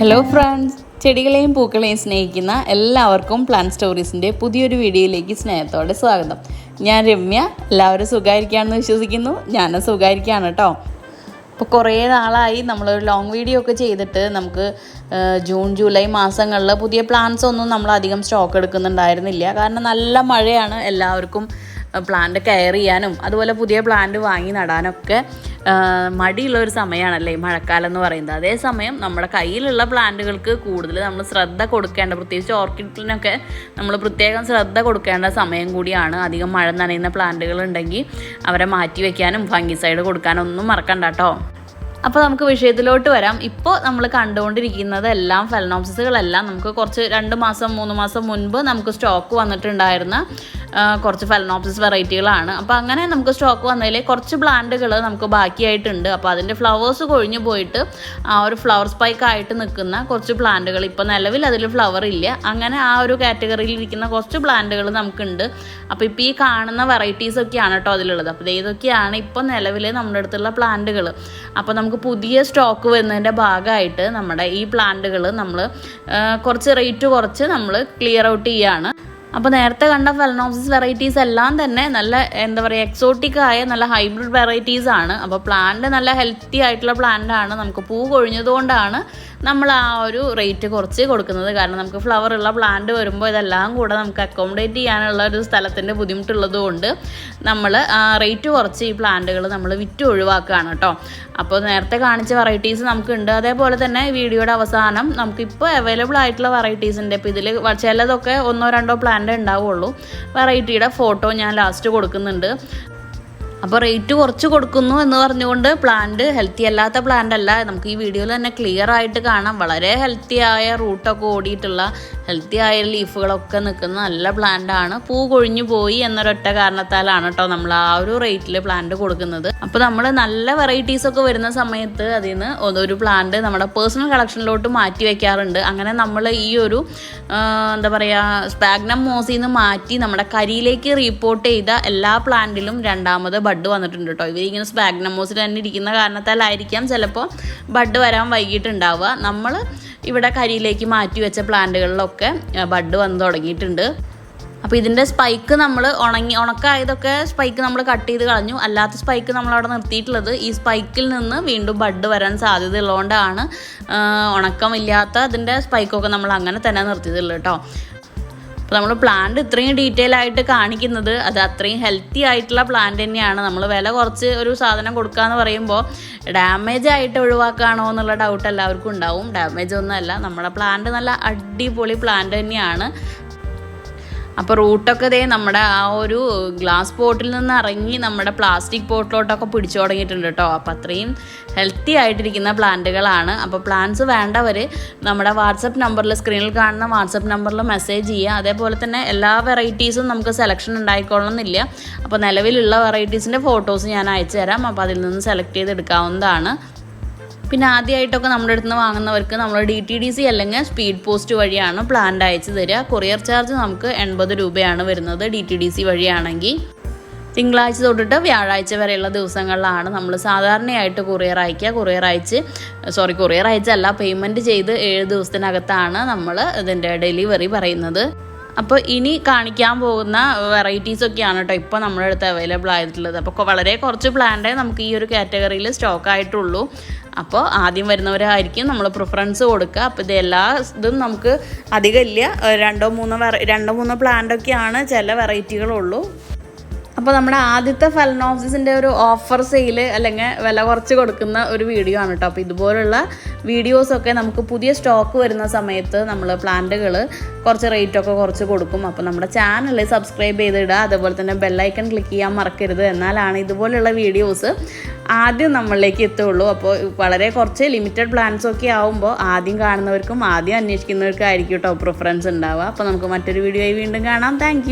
Hello friends ചെടികളെയും പൂക്കളെയും സ്നേഹിക്കുന്ന എല്ലാവർക്കും plan സ്റ്റോറീസിന്റെ പുതിയൊരു വീഡിയോയിലേക്ക് സ്നേഹത്തോടെ സ്വാഗതം. ഞാൻ രമ്യ. എല്ലാവരും സുഖമായിരിക്കുകയാണെന്ന് വിശ്വസിക്കുന്നു. ഞാനും സുഖമായിരിക്കുകയാണ് കേട്ടോ. ഇപ്പോൾ കുറേ നാളായി നമ്മളൊരു ലോങ് വീഡിയോ ഒക്കെ ചെയ്തിട്ട് നമുക്ക് ജൂൺ ജൂലൈ മാസങ്ങളിൽ പുതിയ പ്ലാന്റ്സ് ഒന്നും നമ്മൾ അധികം സ്റ്റോക്ക് എടുക്കുന്നുണ്ടായിരുന്നില്ല. കാരണം നല്ല മഴയാണ്. എല്ലാവർക്കും പ്ലാന്റ് കെയർ ചെയ്യാനും അതുപോലെ പുതിയ പ്ലാന്റ് വാങ്ങി നടാനൊക്കെ മടിയുള്ള ഒരു സമയമാണല്ലേ ഈ മഴക്കാലം എന്ന് പറയുന്നത്. അതേസമയം നമ്മുടെ കയ്യിലുള്ള പ്ലാന്റുകൾക്ക് കൂടുതൽ നമ്മൾ ശ്രദ്ധ കൊടുക്കേണ്ട പ്രത്യേകിച്ച് ഓർക്കിഡിനൊക്കെ നമ്മൾ പ്രത്യേകം ശ്രദ്ധ കൊടുക്കേണ്ട സമയം കൂടിയാണ് അധികം മഴ നനയുന്ന പ്ലാന്റുകൾ ഉണ്ടെങ്കിൽ അവരെ മാറ്റി വെക്കാനും ഫംഗിസൈഡ് കൊടുക്കാനും ഒന്നും മറക്കണ്ട കേട്ടോ അപ്പോൾ നമുക്ക് വിഷയത്തിലോട്ട് വരാം. ഇപ്പോൾ നമ്മൾ കണ്ടുകൊണ്ടിരിക്കുന്നത് എല്ലാം ഫെലനോപ്സിസുകളെല്ലാം നമുക്ക് കുറച്ച് രണ്ട് മാസം മൂന്ന് മാസം മുൻപ് നമുക്ക് സ്റ്റോക്ക് വന്നിട്ടുണ്ടായിരുന്ന കുറച്ച് ഫെലനോപ്സിസ് വെറൈറ്റികളാണ് അപ്പോൾ അങ്ങനെ നമുക്ക് സ്റ്റോക്ക് വന്നതിൽ കുറച്ച് പ്ലാന്റുകൾ നമുക്ക് ബാക്കിയായിട്ടുണ്ട്. അപ്പോൾ അതിന്റെ ഫ്ലവേഴ്സ് കൊഴിഞ്ഞു പോയിട്ട് ആ ഒരു ഫ്ലവർ സ്പൈക്ക് ആയിട്ട് നിൽക്കുന്ന കുറച്ച് പ്ലാന്റുകൾ ഇപ്പോൾ നിലവിൽ അതിൽ ഫ്ലവർ ഇല്ല. അങ്ങനെ ആ ഒരു കാറ്റഗറിയിൽ ഇരിക്കുന്ന കുറച്ച് പ്ലാന്റുകൾ നമുക്കുണ്ട്. അപ്പോൾ ഇപ്പോൾ ഈ കാണുന്ന വെറൈറ്റീസ് ഒക്കെയാണ് കേട്ടോ അതിലുള്ളത്. അപ്പോൾ ഇതൊക്കെയാണ് ഇപ്പോൾ നിലവിൽ നമ്മുടെ അടുത്തുള്ള പ്ലാന്റുകൾ അപ്പോൾ നമുക്ക് പുതിയ സ്റ്റോക്ക് വരുന്നതിന്റെ ഭാഗമായിട്ട് നമ്മുടെ ഈ പ്ലാന്റുകൾ നമ്മൾ കുറച്ച് റേറ്റ് കുറച്ച് നമ്മൾ ക്ലിയർ ഔട്ട് ചെയ്യാണ്. അപ്പോൾ നേരത്തെ കണ്ട ഫെലനോപ്സിസ് വെറൈറ്റീസ് എല്ലാം തന്നെ നല്ല എന്താ പറയുക എക്സോട്ടിക് ആയ നല്ല ഹൈബ്രിഡ് വെറൈറ്റീസ് ആണ്. അപ്പോൾ പ്ലാന്റ് നല്ല ഹെൽത്തി ആയിട്ടുള്ള പ്ലാന്റ് ആണ്. നമുക്ക് പൂ കൊഴിഞ്ഞതുകൊണ്ടാണ് നമ്മൾ ആ ഒരു റേറ്റ് കുറച്ച് കൊടുക്കുന്നത്. കാരണം നമുക്ക് ഫ്ലവർ ഉള്ള പ്ലാന്റ് വരുമ്പോൾ ഇതെല്ലാം കൂടെ നമുക്ക് അക്കോമഡേറ്റ് ചെയ്യാനുള്ള ഒരു സ്ഥലത്തിന്റെ ബുദ്ധിമുട്ടുള്ളത് കൊണ്ട് നമ്മൾ റേറ്റ് കുറച്ച് ഈ പ്ലാന്റുകൾ നമ്മൾ വിറ്റ് ഒഴിവാക്കുകയാണ് കേട്ടോ അപ്പോൾ നേരത്തെ കാണിച്ച വെറൈറ്റീസ് നമുക്കുണ്ട്. അതേപോലെ തന്നെ വീഡിയോയുടെ അവസാനം നമുക്കിപ്പോൾ അവൈലബിൾ ആയിട്ടുള്ള വെറൈറ്റീസിന്റെ ഇപ്പോൾ ഇതിൽ ചിലതൊക്കെ ഒന്നോ രണ്ടോ പ്ലാന്റ് ഉണ്ടാവുള്ളൂ. വെറൈറ്റിയുടെ ഫോട്ടോ ഞാൻ ലാസ്റ്റ് കൊടുക്കുന്നുണ്ട്. അപ്പോൾ റേറ്റ് കുറച്ച് കൊടുക്കുന്നു എന്ന് പറഞ്ഞുകൊണ്ട് പ്ലാന്റ് ഹെൽത്തി അല്ലാത്ത പ്ലാന്റ് അല്ല. നമുക്ക് ഈ വീഡിയോയിൽ തന്നെ ക്ലിയർ ആയിട്ട് കാണാം. വളരെ ഹെൽത്തി ആയ റൂട്ടൊക്കെ ഓടിയിട്ടുള്ള ഹെൽത്തി ആയ ലീഫുകളൊക്കെ നിൽക്കുന്ന നല്ല പ്ലാന്റ് ആണ്. പൂ കൊഴിഞ്ഞു പോയി എന്നൊരൊറ്റ കാരണത്താലാണ് കേട്ടോ നമ്മൾ ആ ഒരു റേറ്റിൽ പ്ലാന്റ് കൊടുക്കുന്നത്. അപ്പോൾ നമ്മൾ നല്ല വെറൈറ്റീസ് ഒക്കെ വരുന്ന സമയത്ത് അതിൽ നിന്ന് ഒരു പ്ലാന്റ് നമ്മുടെ പേഴ്സണൽ കളക്ഷനിലോട്ട് മാറ്റി വെക്കാറുണ്ട്. അങ്ങനെ നമ്മൾ ഈ ഒരു എന്താ പറയുക സ്പാഗ്നം മോസിൽ നിന്ന് മാറ്റി നമ്മുടെ കരിയിലേക്ക് റീപ്പോർട്ട് ചെയ്ത എല്ലാ പ്ലാന്റിലും രണ്ടാമത് ബഡ് വന്നിട്ടുണ്ട് കേട്ടോ ഇവരിങ്ങനെ സ്പാഗ്നമോസിൽ തന്നെ ഇരിക്കുന്ന കാരണത്താലായിരിക്കാം ചിലപ്പോൾ ബഡ് വരാൻ വൈകിട്ടുണ്ടാവുക. നമ്മൾ ഇവിടെ കരിയിലേക്ക് മാറ്റി വെച്ച പ്ലാന്റുകളിലൊക്കെ ബഡ് വന്ന് തുടങ്ങിയിട്ടുണ്ട്. അപ്പോൾ ഇതിന്റെ സ്പൈക്ക് നമ്മൾ ഉണങ്ങി ഉണക്കായതൊക്കെ സ്പൈക്ക് നമ്മൾ കട്ട് ചെയ്ത് കളഞ്ഞു. അല്ലാത്ത സ്പൈക്ക് നമ്മൾ അവിടെ നിർത്തിയിട്ടുള്ളത് ഈ സ്പൈക്കിൽ നിന്ന് വീണ്ടും ബഡ് വരാൻ സാധ്യത ഉള്ളതുകൊണ്ടാണ് ഉണക്കമില്ലാത്ത അതിന്റെ സ്പൈക്കൊക്കെ നമ്മൾ അങ്ങനെ തന്നെ നിർത്തിയതുള്ളൂ കേട്ടോ അപ്പോൾ നമ്മൾ പ്ലാന്റ് ഇത്രയും ഡീറ്റെയിൽ ആയിട്ട് കാണിക്കുന്നത് അത് അത്രയും ഹെൽത്തി ആയിട്ടുള്ള പ്ലാന്റ് തന്നെയാണ്. നമ്മൾ വില കുറച്ച് ഒരു സാധനം കൊടുക്കുക എന്ന് പറയുമ്പോൾ ഡാമേജ് ആയിട്ട് ഒഴിവാക്കുകയാണോ എന്നുള്ള ഡൗട്ട് എല്ലാവർക്കും ഉണ്ടാവും. ഡാമേജ് ഒന്നുമല്ല. നമ്മുടെ പ്ലാന്റ് നല്ല അടിപൊളി പ്ലാന്റ് തന്നെയാണ്. അപ്പോൾ റൂട്ടൊക്കെ ഇതേ നമ്മുടെ ആ ഒരു ഗ്ലാസ് ബോട്ടിൽ നിന്ന് ഇറങ്ങി നമ്മുടെ പ്ലാസ്റ്റിക് ബോട്ടിലോട്ടൊക്കെ പിടിച്ചു തുടങ്ങിയിട്ടുണ്ട് കേട്ടോ. അപ്പോൾ അത്രയും ഹെൽത്തി ആയിട്ടിരിക്കുന്ന പ്ലാന്റുകളാണ്. അപ്പോൾ പ്ലാന്റ്സ് വേണ്ടവർ നമ്മുടെ വാട്സപ്പ് നമ്പറിൽ സ്ക്രീനിൽ കാണുന്ന വാട്സപ്പ് നമ്പറിൽ മെസ്സേജ് ചെയ്യുക. അതേപോലെ തന്നെ എല്ലാ വെറൈറ്റീസും നമുക്ക് സെലക്ഷൻ ഉണ്ടായിക്കൊള്ളണമെന്നില്ല. അപ്പോൾ നിലവിലുള്ള വെറൈറ്റീസിന്റെ ഫോട്ടോസ് ഞാൻ അയച്ചു തരാം അപ്പോൾ അതിൽ നിന്ന് സെലക്ട് ചെയ്തെടുക്കാവുന്നതാണ്. പിന്നെ ആദ്യമായിട്ടൊക്കെ നമ്മുടെ അടുത്ത് നിന്ന് വാങ്ങുന്നവർക്ക് നമ്മൾ ഡി ടി ഡി സി അല്ലെങ്കിൽ സ്പീഡ് പോസ്റ്റ് വഴിയാണ് പ്ലാന്റ് അയച്ചു തരിക. കൊറിയർ ചാർജ് നമുക്ക് എൺപത് രൂപയാണ് വരുന്നത് ഡി ടി ഡി സി വഴിയാണെങ്കിൽ. തിങ്കളാഴ്ച തൊട്ടിട്ട് വ്യാഴാഴ്ച വരെയുള്ള ദിവസങ്ങളിലാണ് നമ്മൾ സാധാരണയായിട്ട് കൊറിയർ അയക്കുക. കൊറിയർ അയച്ച് സോറി കൊറിയർ അയച്ചല്ല പേയ്മെന്റ് ചെയ്ത് ഏഴ് ദിവസത്തിനകത്താണ് നമ്മൾ ഇതിന്റെ ഡെലിവറി പറയുന്നത്. അപ്പോൾ ഇനി കാണിക്കാൻ പോകുന്ന വെറൈറ്റീസ് ഒക്കെയാണ് കേട്ടോ ഇപ്പോൾ നമ്മുടെ അടുത്ത് അവൈലബിൾ ആയിട്ടുള്ളത്. അപ്പോൾ വളരെ കുറച്ച് പ്ലാന്റേ നമുക്ക് ഈ ഒരു കാറ്റഗറിയിൽ സ്റ്റോക്ക് ആയിട്ടുള്ളൂ. അപ്പോൾ ആദ്യം വരുന്നവരായിരിക്കും നമ്മൾ പ്രിഫറൻസ് കൊടുക്കുക. അപ്പോൾ ഇത് എല്ലാ ഇതും നമുക്ക് അധികമില്ല രണ്ടോ മൂന്നോ രണ്ടോ മൂന്നോ പ്ലാന്റൊക്കെയാണ് ചില വെറൈറ്റികളുള്ളൂ അപ്പോൾ നമ്മുടെ ആദ്യത്തെ ഫലനോഫീസിന്റെ ഒരു ഓഫർ സെയിൽ അല്ലെങ്കിൽ വില കുറച്ച് കൊടുക്കുന്ന ഒരു വീഡിയോ ആണ് കേട്ടോ. അപ്പോൾ ഇതുപോലുള്ള വീഡിയോസൊക്കെ നമുക്ക് പുതിയ സ്റ്റോക്ക് വരുന്ന സമയത്ത് നമ്മൾ പ്ലാന്റുകൾ കുറച്ച് റേറ്റൊക്കെ കുറച്ച് കൊടുക്കും. അപ്പോൾ നമ്മുടെ ചാനൽ സബ്സ്ക്രൈബ് ചെയ്തിടുക. അതുപോലെ തന്നെ ബെല്ലൈക്കൺ ക്ലിക്ക് ചെയ്യാൻ മറക്കരുത്. എന്നാലാണ് ഇതുപോലുള്ള വീഡിയോസ് ആദ്യം നമ്മളിലേക്ക് എത്തുള്ളൂ. അപ്പോൾ വളരെ കുറച്ച് ലിമിറ്റഡ് പ്ലാൻസ് ഒക്കെ ആവുമ്പോൾ ആദ്യം കാണുന്നവർക്കും ആദ്യം അന്വേഷിക്കുന്നവർക്കും ആയിരിക്കും കേട്ടോ പ്രിഫറൻസ് ഉണ്ടാവുക. അപ്പോൾ നമുക്ക് മറ്റൊരു വീഡിയോ ആയി വീണ്ടും കാണാം. താങ്ക്